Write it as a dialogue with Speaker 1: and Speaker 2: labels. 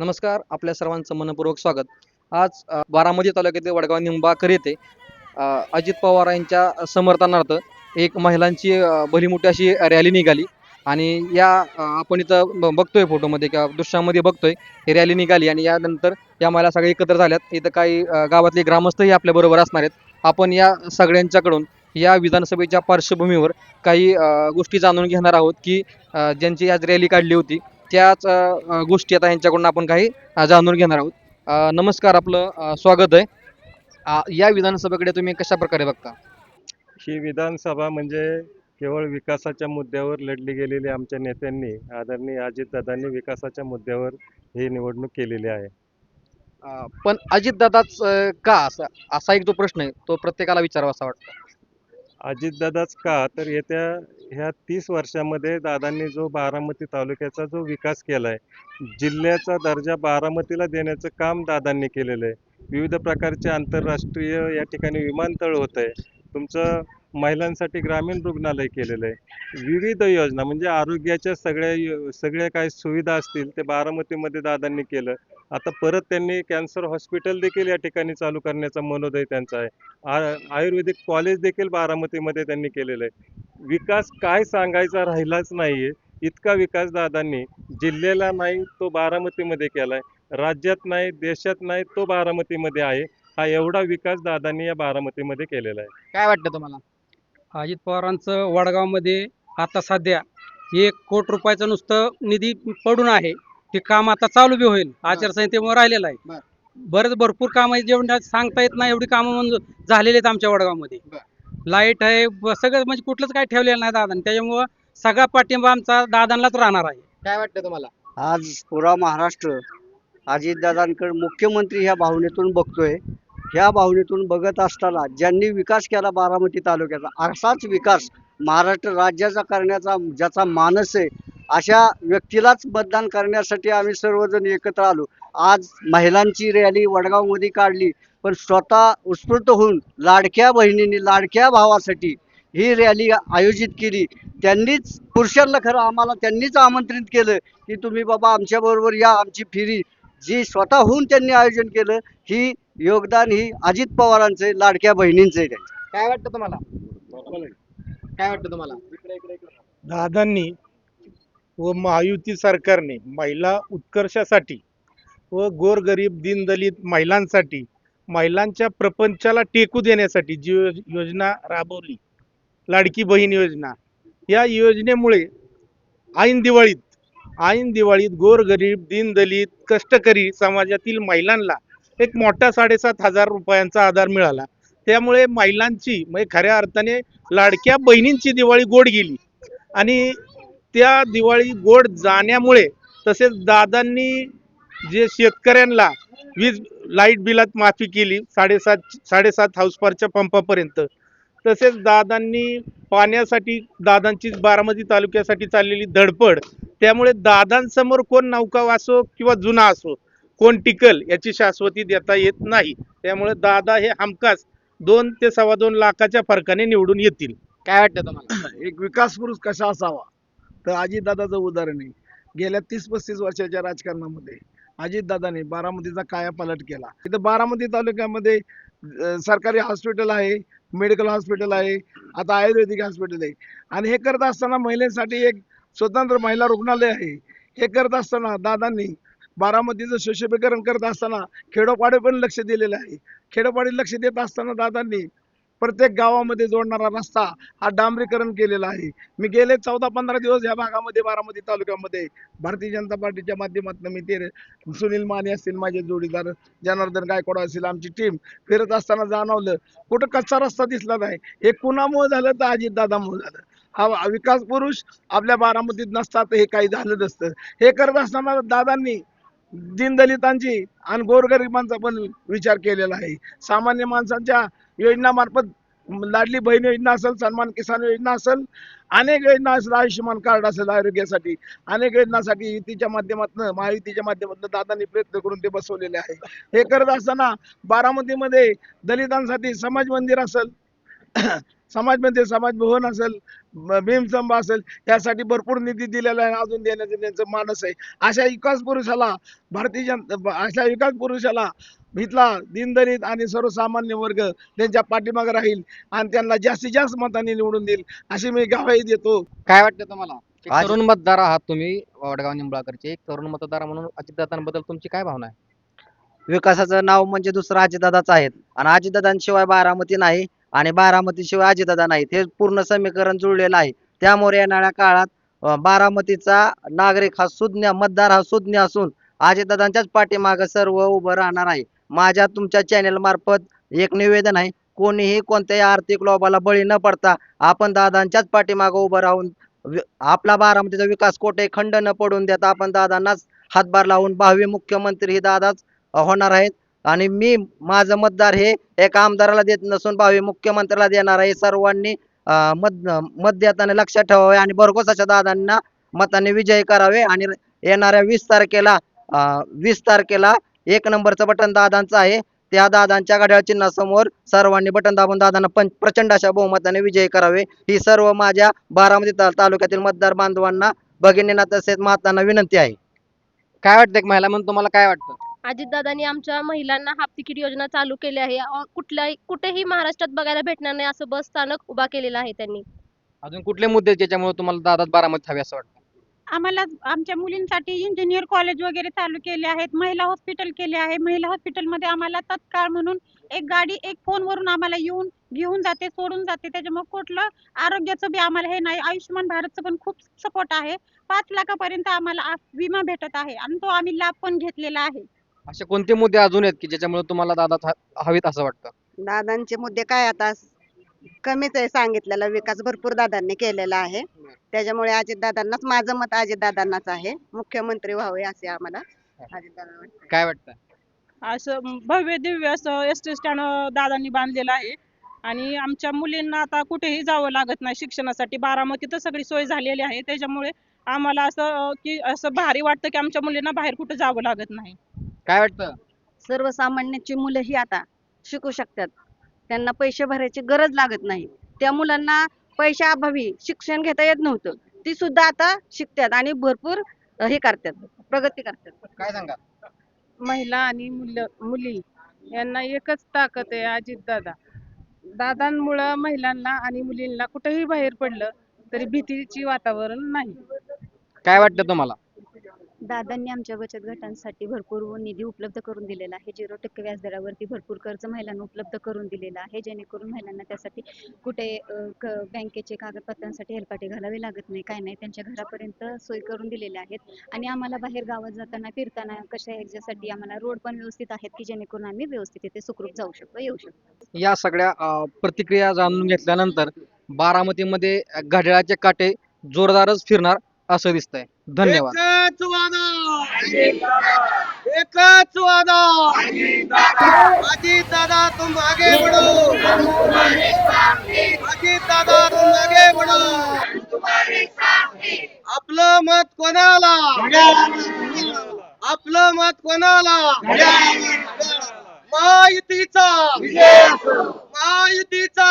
Speaker 1: नमस्कार आपल्या सर्वांचं मनपूर्वक स्वागत. आज बारामती तालुक्यातील वडगाव निंबाकर येथे अजित पवार यांच्या समर्थनार्थ एक महिलांची भलीमोठी भली मोठी अशी रॅली निघाली. आणि या आपण इथं ब- बघतोय फोटोमध्ये किंवा दृश्यामध्ये बघतोय ही रॅली निघाली आणि यानंतर या महिला सगळ्या एकत्र झाल्यात. इथं काही गावातले ग्रामस्थही आपल्या बरोबर असणार आहेत. आपण या सगळ्यांच्याकडून या विधानसभेच्या पार्श्वभूमीवर काही गोष्टी जाणून घेणार आहोत की ज्यांची आज रॅली काढली होती त्याच गोष्टी आता यांच्याकडून आपण काही जाणून घेणार आहोत. नमस्कार आपलं स्वागत आहे. या विधानसभेकडे तुम्ही कशा प्रकारे बघता?
Speaker 2: ही विधानसभा म्हणजे केवळ विकासाच्या मुद्द्यावर लढली गेलेली आमच्या नेत्यांनी आदरणीय अजितदादांनी विकासाच्या मुद्द्यावर ही निवडणूक केलेली आहे.
Speaker 1: पण अजितदादाच का? असा असा एक जो प्रश्न आहे तो प्रत्येकाला विचारावा असा वाटतं.
Speaker 2: अजितदादाच का? तर येत्या ह्या तीस वर्षामध्ये दादांनी जो बारामती तालुक्याचा जो विकास केला आहे जिल्ह्याचा दर्जा बारामतीला देण्याचं काम दादांनी केलेलं आहे. विविध प्रकारचे आंतरराष्ट्रीय या ठिकाणी विमानतळ होत आहे तुमचं महिलांसाठी ग्रामीण रुग्णालय केलेलं आहे. विविध योजना म्हणजे आरोग्याच्या सगळ्या यो- सगळ्या काही सुविधा असतील ते बारामतीमध्ये दादांनी केलं. आता परत त्यांनी कॅन्सर हॉस्पिटल देखील या ठिकाणी चालू करण्याचा मनोदय त्यांचा आहे. आयुर्वेदिक कॉलेज देखील बारामतीमध्ये त्यांनी केलेलं आहे. विकास काय सांगायचा राहिलाच नाहीये. इतका विकास दादांनी जिल्ह्याला नाही तो बारामतीमध्ये केला आहे राज्यात नाही देशात नाही तो बारामतीमध्ये आहे. हा एवढा विकास दादांनी या बारामतीमध्ये केलेला आहे.
Speaker 1: काय वाटतं तुम्हाला?
Speaker 3: अजित पवारांचं वडगावमध्ये आता सध्या एक कोट रुपयाचं नुसतं निधी पडून आहे. ते काम आता चालू बी होईल. आचारसंहितेमुळे राहिलेलं आहे.
Speaker 1: बर.
Speaker 3: बरेच भरपूर काम आहे जेवढ्या सांगता येत नाही एवढी कामं मंजूर झालेली आहेत आमच्या वडगावमध्ये.
Speaker 1: बर.
Speaker 3: लाइट आहे सगळं म्हणजे कुठलंच काय ठेवलेलं नाही दादा त्याच्यामुळं सगळा पाठिंबा आमचा दादांनाच राहणार आहे.
Speaker 1: काय वाटतं तुम्हाला?
Speaker 4: आज पुरा महाराष्ट्र अजितदादांकडे मुख्यमंत्री ह्या भावनेतून बघतोय. ह्या भावनेतून बघत असताना ज्यांनी विकास केला बारामती तालुक्याचा असाच विकास महाराष्ट्र राज्याचा करण्याचा ज्याचा मानस आहे अशा व्यक्तीलाच मतदान करण्यासाठी आम्ही सर्वजण एकत्र आलो. आज महिलांची रॅली वडगावमध्ये काढली पण स्वतः उत्स्फूर्त होऊन लाडक्या बहिणींनी लाडक्या भावासाठी ही रॅली आयोजित केली. त्यांनीच पुरुषांना खरं आम्हाला त्यांनीच आमंत्रित केलं की तुम्ही बाबा आमच्याबरोबर या आमची फिरी जी स्वतःहून त्यांनी आयोजन केलं ही योगदान ही अजित पवारांचं लाडक्या बहिणींचं.
Speaker 1: काय वाटतं तुम्हाला काय वाटतं तुम्हाला
Speaker 5: दादांनी व महायुती सरकारने महिला उत्कर्षासाठी व गोरगरीब दीनदलित महिलांसाठी महिलांच्या प्रपंचाला टेकू देण्यासाठी जी योज- योजना राबवली लाडकी बहीण योजना या योजनेमुळे ऐन दिवाळीत ऐन दिवाळीत गोरगरीब दीनदलित कष्टकरी समाजातील महिलांना एक मोठा साडेसात हजार रुपयांचा आधार मिळाला. त्यामुळे महिलांची म्हणजे खऱ्या अर्थाने लाडक्या बहिणींची दिवाळी गोड गेली. आणि त्या दिवाळी गोड जाण्यामुळे तसेच दादांनी जे शेतकऱ्यांना वीज लाइट बिलात माफी केली साडेसात साडेसात हाऊसपारच्या पंपापर्यंत. तसेच दादांनी पाण्यासाठी दादांची बारामती तालुक्यासाठी चाललेली धडपड त्यामुळे दादांसमोर कोण नौका असो किंवा जुना असो कोण टिकल याची शाश्वती देता येत नाही. त्यामुळे दादा हे हमखास दोन ते सव्वा दोन लाखाच्या फरकाने निवडून येतील.
Speaker 1: काय वाटतं तुम्हाला?
Speaker 6: एक विकास पुरुष कसा असावा? तर अजितदादाचं उदाहरण आहे. गेल्या तीस पस्तीस वर्षाच्या राजकारणामध्ये अजितदादाने बारामतीचा कायापालट केला. इथं बारामती तालुक्यामध्ये सरकारी हॉस्पिटल आहे मेडिकल हॉस्पिटल आहे आता आयुर्वेदिक हॉस्पिटल आहे. आणि हे करत असताना महिलांसाठी एक स्वतंत्र महिला रुग्णालय आहे. हे करत असताना दादांनी बारामतीचं सुशोभीकरण करत असताना खेडोपाडी पण लक्ष दिलेलं आहे. खेडोपाडी लक्ष देत असताना दादांनी प्रत्येक गावामध्ये जोडणारा रस्ता हा डांबरीकरण केलेला आहे. मी गेले चौदा पंधरा दिवस या भागामध्ये बारामती तालुक्यामध्ये. भारतीय जनता पार्टीच्या माध्यमातून मी ते सुनील माने असतील माझे जोडीदार जनार्दन गायकवाड असतील आमची टीम फिरत असताना जाणवलं कुठं कच्चा रस्ता दिसला नाही. हे कुणामुळे झालं तर अजितदादामुळे झालं. हा विकास पुरुष आपल्या बारामतीत नसतात हे काही झालं नसतं. हे करत असताना दादांनी दीनदलितांची आणि गोरगरिबांचा पण विचार केलेला आहे. सामान्य माणसांच्या योजनामार्फत लाडली बहीण योजना असेल सन्मान किसान योजना असेल अनेक योजना असेल आयुष्यमान कार्ड असेल आरोग्यासाठी. अनेक योजनासाठी युतीच्या माध्यमातून महायुतीच्या माध्यमातून दादांनी प्रयत्न करून ते बसवलेले आहे. हे करत असताना बारामतीमध्ये दलितांसाठी समाज मंदिर असेल समाज मंदिर समाज भवन असेल भीमस्तंभ असेल यासाठी भरपूर निधी दिलेला आहे अजून देण्याचं त्यांचं मानस आहे. अशा विकास पुरुषाला भारतीय जनता अशा विकास पुरुषाला इथला दीनदलित आणि सर्वसामान्य वर्ग त्यांच्या पाठीमागे राहील आणि त्यांना जास्तीत जास्त मतांनी निवडून देईल अशी मी ग्वाही देतो.
Speaker 1: काय वाटतं तुम्हाला? एक
Speaker 7: आज-
Speaker 1: तरुण मतदार आहात तुम्ही वडगाव निंबाळकरचे. एक तरुण मतदार म्हणून अजितदादांबद्दल तुमची काय भावना आहे?
Speaker 7: विकासाचं नाव म्हणजे दुसरं अजितदादाच आहेत. आणि अजितदादांशिवाय बारामती नाही. आणि बारामतीशिवाय अजितदादा नाहीत. हे पूर्ण समीकरण जुळलेलं आहे. त्यामुळे येणाऱ्या काळात बारामतीचा नागरिक हा सुज्ञ मतदार हा सुज्ञ असून अजितदादांच्याच पाठीमागं सर्व उभं राहणार आहे. माझ्या तुमच्या चॅनेल मार्फत एक निवेदन आहे. कोणीही कोणत्याही आर्थिक लोभाला बळी न पडता आपण दादांच्याच पाठीमागं उभं राहून आपला बारामतीचा विकास कोठे खंड न पडून देता आपण दादांनाच हातभार लावून भावी मुख्यमंत्री ही दादाच होणार आहेत. आणि मी माझं मतदार हे एका आमदाराला देत नसून भावी मुख्यमंत्र्याला देणार आहे. सर्वांनी मत मत देताना लक्षात ठेवावे आणि भरघोस दादांना मताने विजयी करावे आणि येणाऱ्या वीस तारखेला वीस तारखेला एक नंबरचं बटन दादांचं आहे. त्या दादांच्या घड्याळ चिन्हासमोर सर्वांनी बटन दाबून दादांना पण प्रचंड अशा बहुमताने विजयी करावे. ही सर्व माझ्या बारामती तालुक्यातील मतदार बांधवांना भगिनींना तसेच मातांना विनंती आहे.
Speaker 1: काय वाटतं महिला म्हणून तुम्हाला काय वाटतं?
Speaker 8: अजितदादांनी आमच्या महिलांना हाफ तिकीट योजना चालू केली आहे. अ, कुठल्याही कुठेही महाराष्ट्रात बघायला भेटणार नाही असं बस स्थानक उभा केलेलं आहे त्यांनी.
Speaker 1: अजून कुठले मुद्दे आहेत ज्याच्यामुळे तुम्हाला दादा बारामती हवे असं वाटतं?
Speaker 9: आम्हाला आमच्या मुलींसाठी इंजिनियर कॉलेज वगैरे चालू केले आहेत महिला हॉस्पिटल केले आहे. महिला हॉस्पिटलमध्ये आम्हाला तत्काळ म्हणून एक गाडी एक फोनवरून आम्हाला येऊन घेऊन जाते सोडून जाते. त्याच्यामुळे कुठलं आरोग्याचं बी आम्हाला हे नाही. आयुष्यमान भारतचं पण खूप सपोर्ट आहे. पाच लाखापर्यंत आम्हाला आ- विमा भेटत आहे आणि तो आम्ही लाभ पण घेतलेला आहे.
Speaker 1: असे कोणते मुद्दे अजून आहेत की ज्याच्यामुळे तुम्हाला दादा हवेत असं वाटतं?
Speaker 10: दादांचे मुद्दे काय आता कमीच आहे सांगितलेला विकास भरपूर दादांनी केलेला आहे. त्याच्यामुळे अजितदादांनाच माझं मत अजितदादांनाच आहे. मुख्यमंत्री व्हावे असे आम्हाला अजितदादा वाटतं.
Speaker 1: काय वाटतं?
Speaker 9: असं भव्य दिव्य असं एस टी स्टँड दादांनी बांधलेलं आहे. आणि आमच्या मुलींना आता कुठेही जावं लागत नाही शिक्षणासाठी. बारामतीत सगळी सोय झालेली आहे. त्याच्यामुळे आम्हाला असं अं, की असं भारी वाटतं की आमच्या मुलींना बाहेर कुठे जावं लागत नाही.
Speaker 1: काय वाटतं?
Speaker 10: सर्वसामान्यांची मुलंही आता शिकू शकतात. त्यांना पैसे भरायची गरज लागत नाही. त्या मुलांना पैशाअभावी शिक्षण घेता येत नव्हतं. ती सुद्धा आता शिकतात आणि भरपूर हे करतात प्रगती करतात.
Speaker 1: काय सांगा
Speaker 9: महिला आणि मुलं मुली यांना एकच ताकद आहे अजितदादा. दादांमुळं महिलांना आणि मुलींना कुठेही बाहेर पडलं तरी भीतीची वातावरण नाही.
Speaker 1: काय वाटतं तुम्हाला?
Speaker 10: दादांनी आमच्या बचत गटांसाठी भरपूर निधी उपलब्ध करून दिलेला आहे. झिरो टक्के व्याजदरावरती भरपूर कर्ज महिलांना उपलब्ध करून दिलेलं आहे. जेणेकरून महिलांना त्यासाठी कुठे क- बँकेचे कागदपत्रांसाठी हेलपाटे घालावे लागत नाही काय नाही त्यांच्या घरापर्यंत सोय करून दिलेल्या आहेत. आणि आम्हाला बाहेर गावात जाताना फिरताना कशा ह्याच्यासाठी आम्हाला रोड पण व्यवस्थित आहेत की जेणेकरून आम्ही व्यवस्थित तिथे सुखरूप जाऊ शकतो येऊ शकतो.
Speaker 1: या सगळ्या प्रतिक्रिया जाणून घेतल्यानंतर बारामतीमध्ये घड्याळाचे काटे जोरदारच फिरणार असं दिसतंय. धन्यवाद.
Speaker 4: एकच वादा. अजित दादा तुम आगे बढ़ो. अजित दादा तुम आगे बढ़ो. आपलं मत कोणाला? आपलं मत कोणाला? महायुतीचा. महायुतीचा.